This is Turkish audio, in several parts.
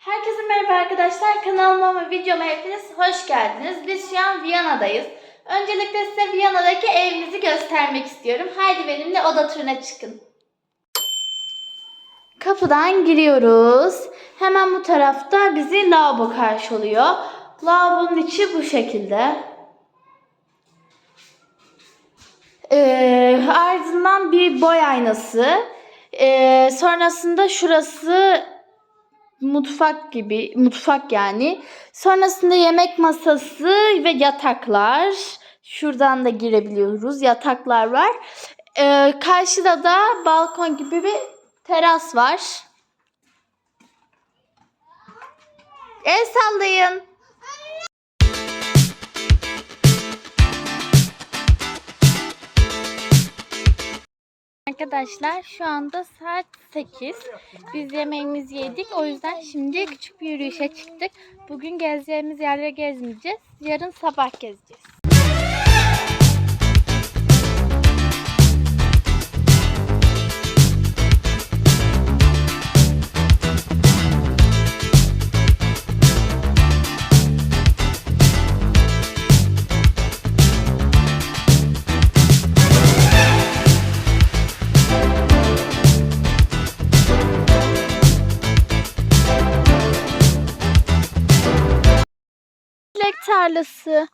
Herkese merhaba arkadaşlar. Kanalıma ve videoma hepiniz hoş geldiniz. Biz şu an Viyana'dayız. Öncelikle size Viyana'daki evimizi göstermek istiyorum. Haydi benimle oda turuna çıkın. Kapıdan giriyoruz. Hemen bu tarafta bizi lavabo karşılıyor. Lavabonun içi bu şekilde. Ee, ardından bir boy aynası. Ee, sonrasında şurası mutfak gibi mutfak yani. Sonrasında yemek masası ve yataklar. Şuradan da girebiliyoruz. Yataklar var. Ee, karşıda da balkon gibi bir teras var. El sallayın. Arkadaşlar şu anda saat 8. Biz yemeğimizi yedik. O yüzden şimdi küçük bir yürüyüşe çıktık. Bugün gezeceğimiz yerleri gezmeyeceğiz. Yarın sabah gezeceğiz. Çilek tarlası.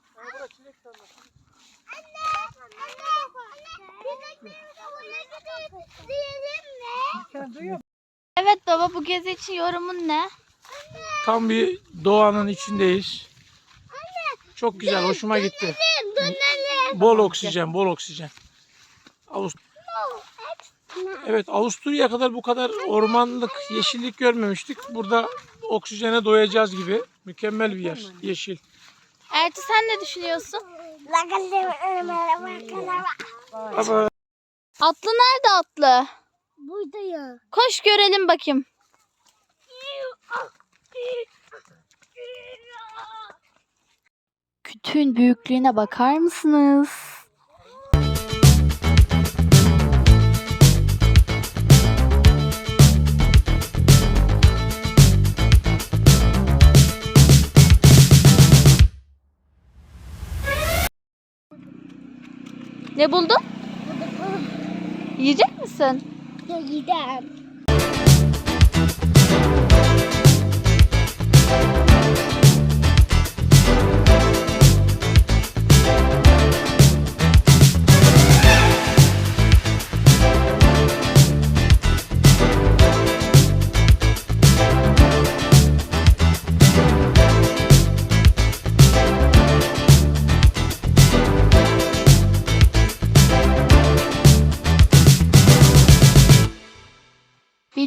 Evet baba bu gezi için yorumun ne? Tam bir doğanın içindeyiz. Çok güzel, hoşuma gitti. Bol oksijen, bol oksijen. Avust evet, Avusturya'ya kadar bu kadar ormanlık, yeşillik görmemiştik. Burada oksijene doyacağız gibi. Mükemmel bir yer, yeşil. Ertuğ sen ne düşünüyorsun? Ama Atlı nerede atlı? Burada ya. Koş görelim bakayım. Kütüğün büyüklüğüne bakar mısınız? Ne buldun? Yiyecek misin? Ya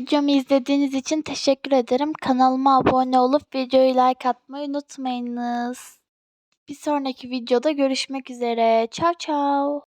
Videomu izlediğiniz için teşekkür ederim. Kanalıma abone olup videoyu like atmayı unutmayınız. Bir sonraki videoda görüşmek üzere. Ciao ciao.